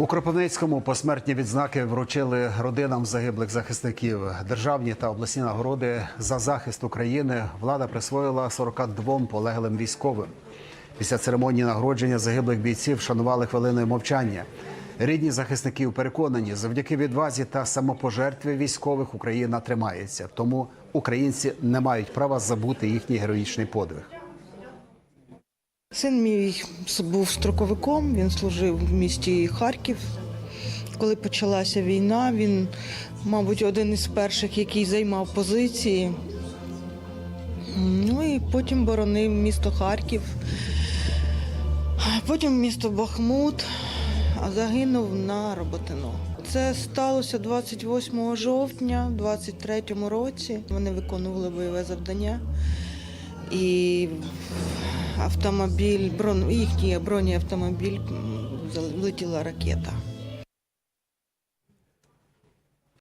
У Кропивницькому посмертні відзнаки вручили родинам загиблих захисників. Державні та обласні нагороди за захист України влада присвоїла 42 полеглим військовим. Після церемонії нагородження загиблих бійців шанували хвилиною мовчання. Рідні захисників переконані, завдяки відвазі та самопожертві військових Україна тримається. Тому українці не мають права забути їхній героїчний подвиг. Син мій був строковиком, він служив в місті Харків. Коли почалася війна, він, мабуть, один із перших, який займав позиції. Ну і потім боронив місто Харків, потім місто Бахмут, а загинув на Роботино. Це сталося 28 жовтня 23-му році. Вони виконували бойове завдання. І автомобіль, брон, їхній бронеавтомобіль автомобіль влетіла ракета.